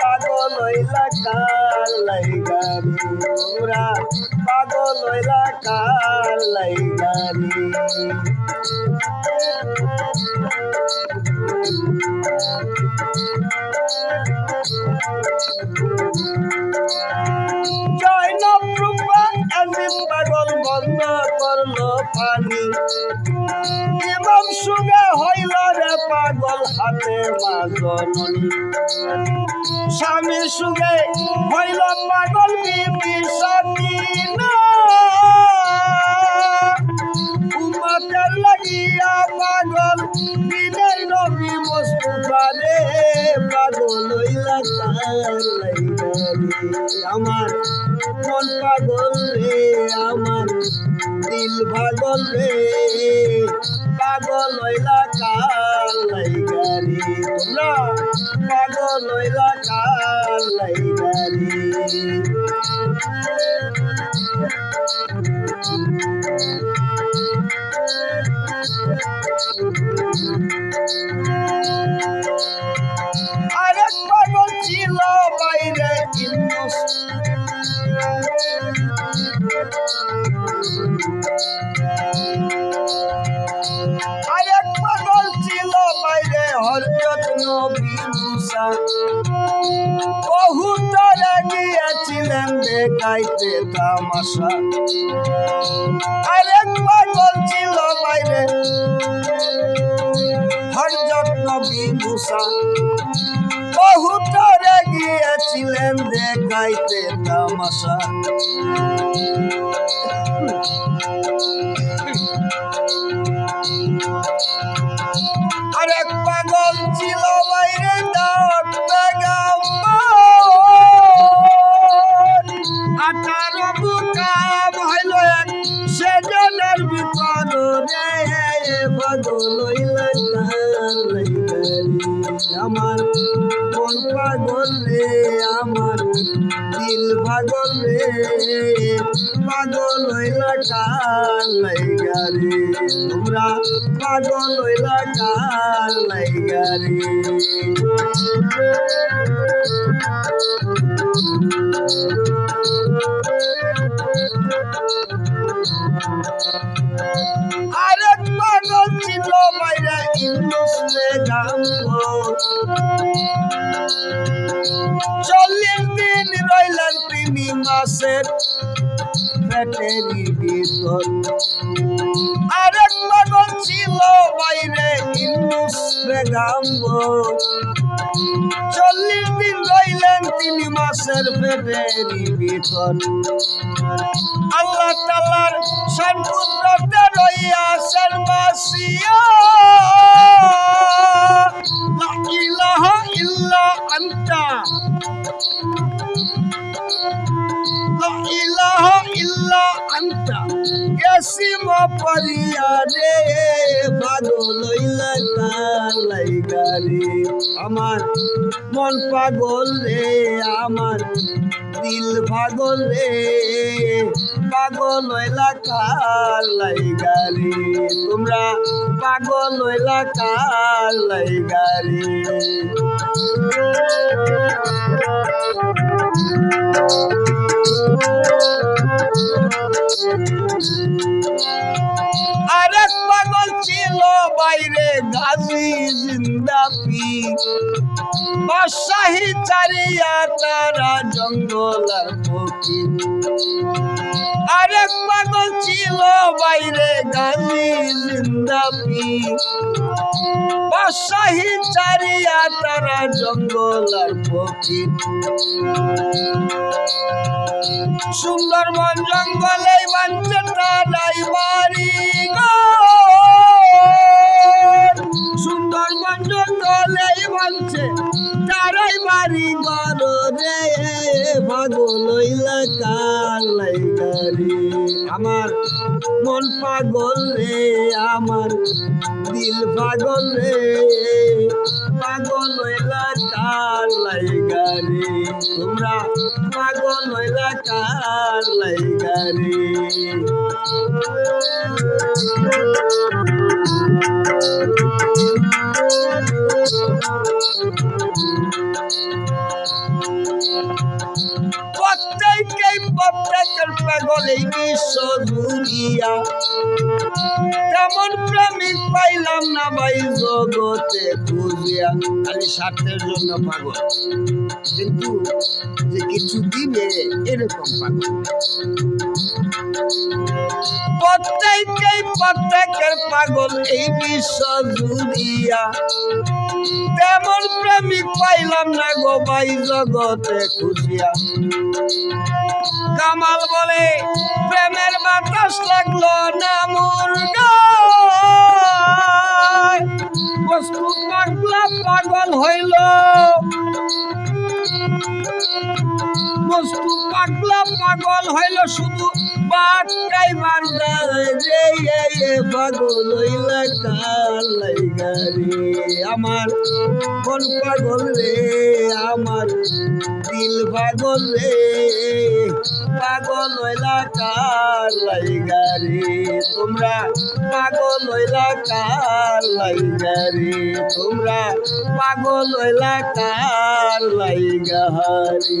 পাগল হইলা কার লাইগারি তোমরা পাগল হইলা কার পানি। ইমাম সুগে হইল রে পাগল হাতে মাজননি স্বামী সুগে হইল পাগল বিপি সতীনা আমার মন পাগল রে আমার দিল পাগল রে পাগল হইলা কার লাইগারে তোমরা পাগল হইলা কার লাইগারে আরেক বহুতরে গিয়েছিলেন দেখাইতে তামাশা আরেক পাগল ছিল বাইরে হরজত নবী মুসা বহুতরে গিয়েছিলেন দেখাইতে তামাশা আরেক পাগল ছিল আমার মন পাগল রে, আমার দিল পাগল রে। পাগল হইলা কার লাইগা রে, তোমরা পাগল হইলা কার রে। চল্লিশ দিন রইলেন তিনি মাসের পেটেরই ভিতর। আরেক পাগল ছিল বাইরে ইন্দুস বেগাম চল্লিশ দিন রইলেন তিনি মাসের পেটেরই ভিতর। আল্লাহ তালার সন্পুত্রতে রইয়াছেন বাসিয়া লাইগা রে আমার মন পাগল রে আমার দিল পাগল পাগল হইলা কার তোমরা পাগল হইলা কার বাদশাহী চারিয়া তারা জঙ্গল আর ফকির। আরেক পাগল ছিল বাইরে গাজী জিন্দাপি বাদশাহী চারিয়া তারা জঙ্গল আর ফকির। সুন্দরবন জঙ্গলে তারাই আমার মন পাগল রে, আমার দিল পাগল রে। পাগল হইলা কার লাইগারি তোমরা পাগল হইলা কার লাইগারি পাগল এই বিশ্ব জুড়িয়া তেমন প্রেমিক পাইলাম না ভাই জগতে খালি স্বার্থের জন্য পাগল। কিন্তু যে কিছু দিবে এরকম পাগল। প্রত্যেকেই প্রত্যেকের পাগল এই বিশ্ব তেমন প্রেমিক পাইলাম না গো ভাই জগতে খুঁজিয়া। কামাল বলে, প্রেমের বাতাস লাগল না মোর পাগল হইল। বস্তু পাগলা পাগল হইল শুধু। বাটকাই মারদা রে পাগল হইলা আমার মন পাগল রে, আমার দিল পাগল রে। পাগল হইলা কালাই গারে তোমরা পাগল হইলা কালাই গারে তোমরা পাগল হইলা কালাই গারে